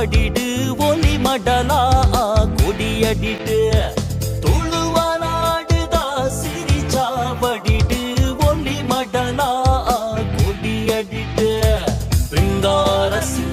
பாடிடு ஒலி மடலா கொடியடிடு. துழுவலாடுதா சிரிச்சாவடிடு ஒலி மடலா கொடியடிடு. பிந்தாரசு